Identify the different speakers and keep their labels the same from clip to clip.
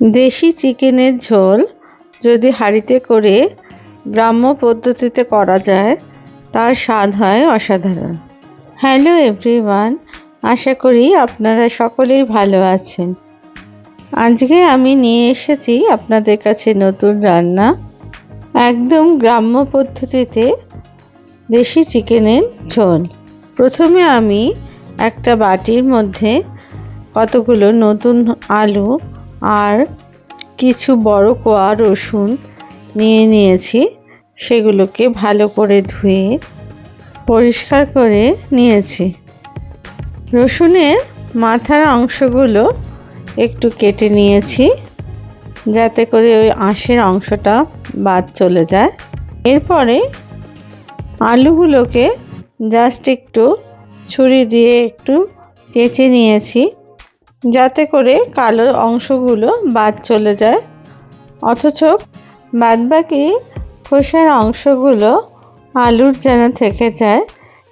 Speaker 1: দেশি চিকেনের ঝোল যদি হাঁড়িতে করে গ্রাম্য পদ্ধতিতে করা যায়, তার স্বাদ হয় অসাধারণ। হ্যালো এভরিওয়ান, আশা করি আপনারা সকলেই ভালো আছেন। আজকে আমি নিয়ে এসেছি আপনাদের কাছে নতুন রান্না। একদম গ্রাম্য পদ্ধতিতে দেশি চিকেনের ঝোল। প্রথমে আমি একটা বাটির মধ্যে কতগুলো নতুন আলু আর কিছু বড় কোয়া রসুন নিয়ে নিয়েছি, সেগুলোকে ভালো করে ধুয়ে পরিষ্কার করে নিয়েছি। রসুনের মাথার অংশগুলো একটু কেটে নিয়েছি, যাতে করে ওই আঁশের অংশটা বাদ চলে যায়। এরপরে আলুগুলোকে জাস্ট একটু ছুরি দিয়ে একটু চেঁচে নিয়েছি। যাতে করে কালো অংশগুলো বাদ চলে যায়। অথচ বাদবাকি খোসার অংশগুলো আলুর যেন থেকে যায়,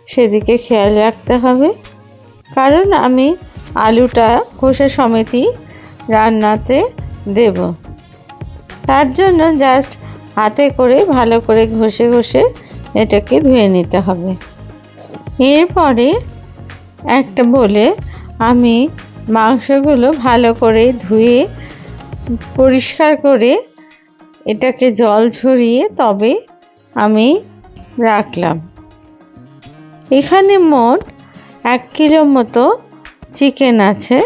Speaker 1: সেদিকে খেয়াল রাখতে হবে। কারণ আমি আলুটা খোসা সমেতই রান্নাতে দেব। তার জন্য জাস্ট হাতে করে ভালো করে ঘষে ঘষে এটাকে ধুয়ে নিতে হবে। এরপরে একটা বলে আমি মাংসগুলো ভালো করে ধুয়ে, পরিষ্কার করে এটাকে জল ঝরিয়ে তবে আমি রাখলাম। এখানে মোট এক কিলো মতো চিকেন আছে।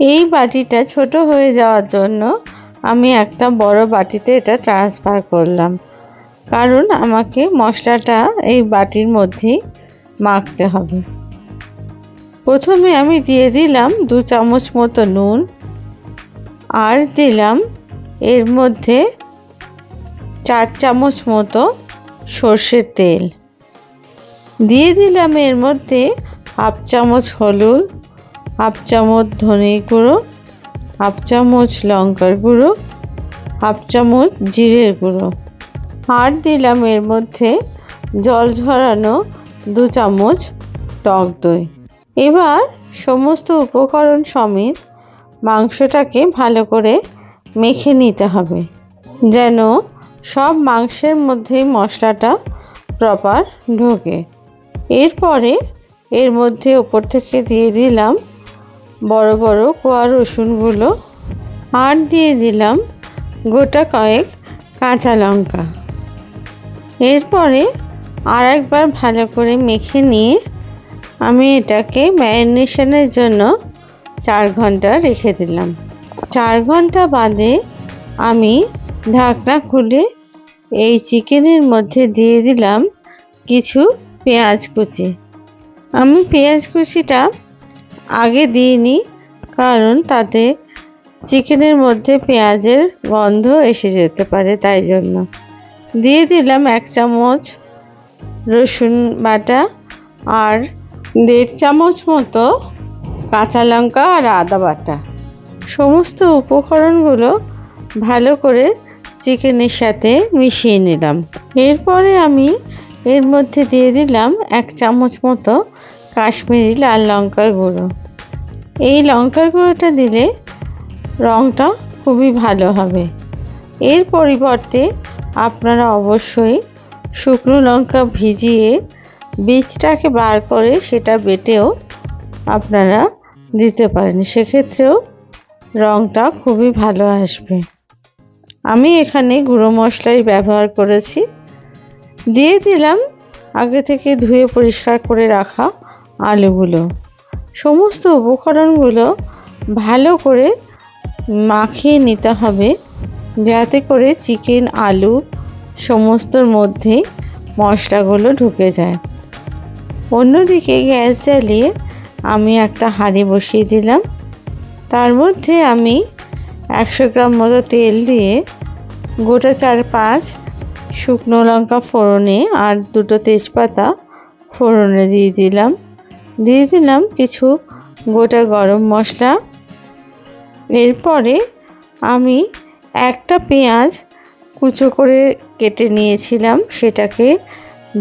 Speaker 1: এই বাটিটা ছোট হয়ে যাওয়ার জন্য আমি একটা বড় বাটিতে এটা ট্রান্সফার করলাম। কারণ আমাকে মশলাটা এই বাটির মধ্যেই মাখতে হবে। প্রথমে আমি দিয়ে দিলাম দু চামচ মতো নুন আর দিলাম এর মধ্যে চার চামচ মতো সর্ষের তেল। দিয়ে দিলাম এর মধ্যে হাফ চামচ হলুদ, হাফ চামচ ধনে গুঁড়ো, হাফ চামচ লঙ্কার গুঁড়ো, হাফ চামচ জিরের গুঁড়ো। আর দিলাম এর মধ্যে জল ঝরানো দু চামচ টক দই। এবার সমস্ত উপকরণ সমেত মাংসটাকে ভালো করে মেখে নিতে হবে, যেন সব মাংসের মধ্যেই মশলাটা প্রপার ঢোকে। এরপরে এর মধ্যে ওপর থেকে দিয়ে দিলাম বড় বড় কোয়া রসুনগুলো আর দিয়ে দিলাম গোটা কয়েক কাঁচা লঙ্কা। এরপরে আর একবার ভালো করে মেখে নিয়ে আমি এটাকে ম্যারিনেশনের জন্য চার ঘণ্টা রেখে দিলাম। চার ঘণ্টা বাদে আমি ঢাকনা খুলে এই চিকেনের মধ্যে দিয়ে দিলাম কিছু পেঁয়াজ কুচি। আমি পেঁয়াজ কুচিটা আগে দিইনি কারণ তাতে চিকেনের মধ্যে পেঁয়াজের গন্ধ এসে যেতে পারে তাই জন্য। দিয়ে দিলাম এক চামচ রসুন বাটা আর দেড় চামচ মতো কাঁচা লঙ্কা আর আদা বাটা। সমস্ত উপকরণগুলো ভালো করে চিকেনের সাথে মিশিয়ে নিলাম। এরপরে আমি এর মধ্যে দিয়ে দিলাম এক চামচ মতো কাশ্মীরি লাল লঙ্কার গুঁড়ো। এই লঙ্কার গুঁড়োটা দিলে রঙটা খুবই ভালো হবে। এর পরিবর্তে আপনারা অবশ্যই শুকনো লঙ্কা ভিজিয়ে বীজটাকে বার করে সেটা বেটেও আপনারা দিতে পারেন। সেক্ষেত্রেও রঙটা খুবই ভালো আসবে। আমি এখানে গুঁড়ো মশলাই ব্যবহার করেছি। দিয়ে দিলাম আগে থেকে ধুয়ে পরিষ্কার করে রাখা আলুগুলো। সমস্ত উপকরণগুলো ভালো করে মাখিয়ে নিতে হবে যাতে করে চিকেন, আলু, সমস্তর মধ্যে মশলাগুলো ঢুকে যায়। অন্যদিকে গ্যাস জ্বালিয়ে আমি একটা হাঁড়ি বসিয়ে দিলাম। তার মধ্যে আমি একশো গ্রাম মতো তেল দিয়ে গোটা চার পাঁচ শুকনো লঙ্কা ফোড়নে আর দুটো তেজপাতা ফোড়নে দিয়ে দিলাম। দিয়ে দিলাম কিছু গোটা গরম মশলা। এরপরে আমি একটা পেঁয়াজ কুচো করে কেটে নিয়েছিলাম, সেটাকে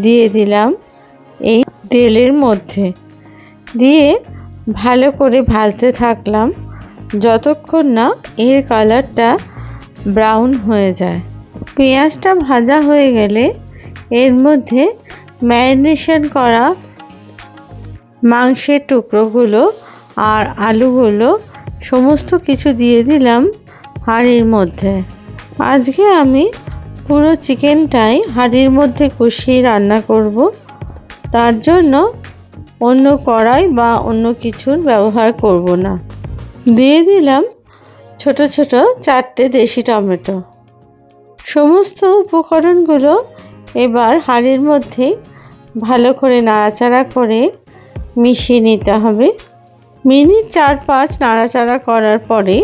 Speaker 1: দিয়ে দিলাম। এই তেলের মধ্যে দিয়ে ভালো করে ভাজতে থাকলাম যতক্ষণ না এর কালারটা ব্রাউন হয়ে যায়। পেঁয়াজটা ভাজা হয়ে গেলে এর মধ্যে ম্যারিনেশন করা মাংসের টুকরোগুলো আর আলুগুলো সমস্ত কিছু দিয়ে দিলাম হাঁড়ির মধ্যে। আজকে আমি পুরো চিকেনটাই হাঁড়ির মধ্যে কষিয়ে রান্না করব। তার জন্য অন্য কড়াই বা অন্য কিছুর ব্যবহার করব না। দিয়ে দিলাম ছোট ছোট চারটে দেশি টমেটো। সমস্ত উপকরণগুলো এবার হাঁড়ির মধ্যে ভালো করে নাড়াচাড়া করে মিশিয়ে নিতে হবে। মিনিট চার পাঁচ নাড়াচাড়া করার পরে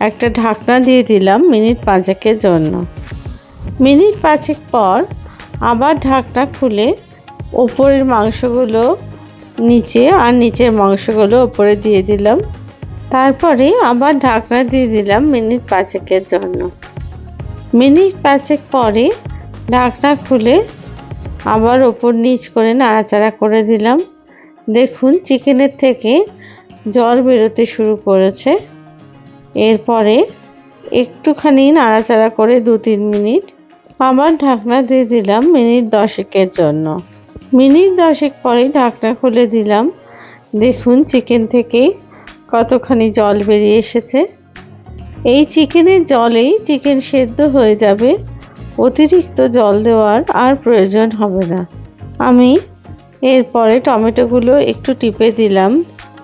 Speaker 1: একটা ঢাকনা দিয়ে দিলাম মিনিট পাঁচেকের জন্য। মিনিট পাঁচেক পর আবার ঢাকনা খুলে ওপরের মাংসগুলো নিচে আর নিচের মাংসগুলো ওপরে দিয়ে দিলাম। তারপরে আবার ঢাকনা দিয়ে দিলাম মিনিট পাঁচেকের জন্য। মিনিট পাঁচেক পরে ঢাকনা খুলে আবার ওপর নিচ করে নাড়াচাড়া করে দিলাম। দেখুন চিকেনের থেকে জল বেরোতে শুরু করেছে। এরপরে একটুখানি নাড়াচাড়া করে দু তিন মিনিট আবার ঢাকনা দিয়ে দিলাম মিনিট দশেকের জন্য। মিনিট দশেক পরে ঢাকনা খুলে দিলাম। দেখুন চিকেন থেকে কতখানি জল বেরিয়ে এসেছে। এই চিকেনের জলেই চিকেন সেদ্ধ হয়ে যাবে। অতিরিক্ত জল দেওয়ার আর প্রয়োজন হবে না। আমি এরপরে টমেটোগুলো একটু টিপে দিলাম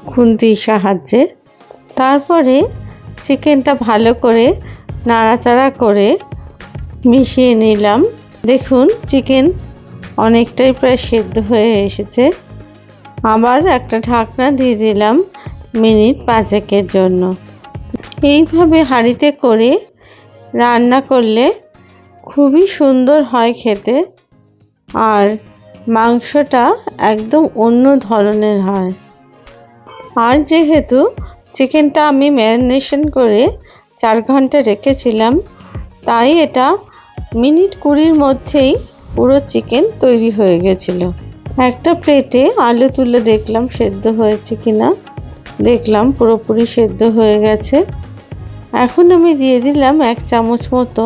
Speaker 1: খুন্তির সাহায্যে। তারপরে চিকেনটা ভালো করে নাড়াচাড়া করে মিশিয়ে নিলাম। দেখুন চিকেন অনেকটাই প্রায় সেদ্ধ হয়ে এসেছে। আবার একটা ঢাকনা দিয়ে দিলাম মিনিট পাঁচেকের জন্য। এইভাবে হাঁড়িতে করে রান্না করলে খুবই সুন্দর হয় খেতে আর মাংসটা একদম অন্য ধরনের হয়। আর যেহেতু চিকেনটা আমি ম্যারিনেশন করে চার ঘণ্টা রেখেছিলাম, তাই এটা মিনিট কুড়ির মধ্যেই পুরো চিকেন তৈরি হয়ে গেছিল। একটা প্লেটে আলু তুলে দেখলাম সেদ্ধ হয়েছে কিনা। দেখলাম পুরোপুরি সেদ্ধ হয়ে গেছে। এখন আমি দিয়ে দিলাম এক চামচ মতো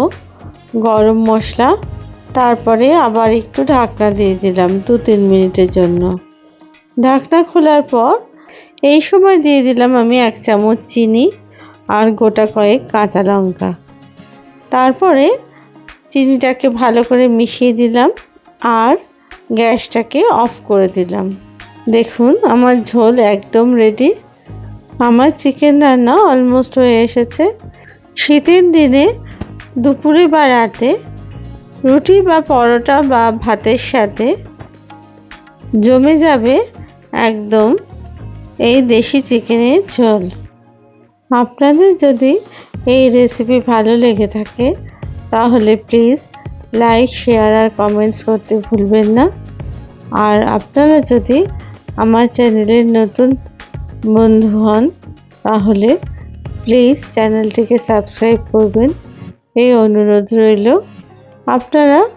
Speaker 1: গরম মশলা। তারপরে আবার একটু ঢাকনা দিয়ে দিলাম দু তিন মিনিটের জন্য। ঢাকনা খোলার পর এই সময় দিয়ে দিলাম আমি এক চামচ চিনি আর গোটা কয়েক কাঁচা লঙ্কা। তারপরে চিনিটাকে ভালো করে মিশিয়ে দিলাম আর গ্যাসটাকে অফ করে দিলাম। দেখুন, আমার ঝোল একদম রেডি আমার চিকেন রান্না অলমোস্ট হয়ে এসেছে। শীতের দিনে দুপুরে বা রাতে রুটি বা পরোটা বা ভাতের সাথে জমে যাবে একদম এই দেশি চিকেনের ঝোল। আপনাদের যদি এই রেসিপি ভালো লেগে থাকে তাহলে প্লিজ লাইক শেয়ার আর কমেন্টস করতে ভুলবেন না। আর আপনারা যদি আমার চ্যানেলের নতুন বন্ধু হন, তাহলে প্লিজ চ্যানেলটিকে সাবস্ক্রাইব করবেন। এই অনুরোধ রইল। আপনারা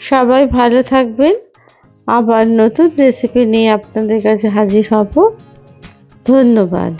Speaker 1: সবাই ভালো থাকবেন। আবার নতুন রেসিপি নিয়ে আপনাদের কাছে হাজির হব। ধন্যবাদ।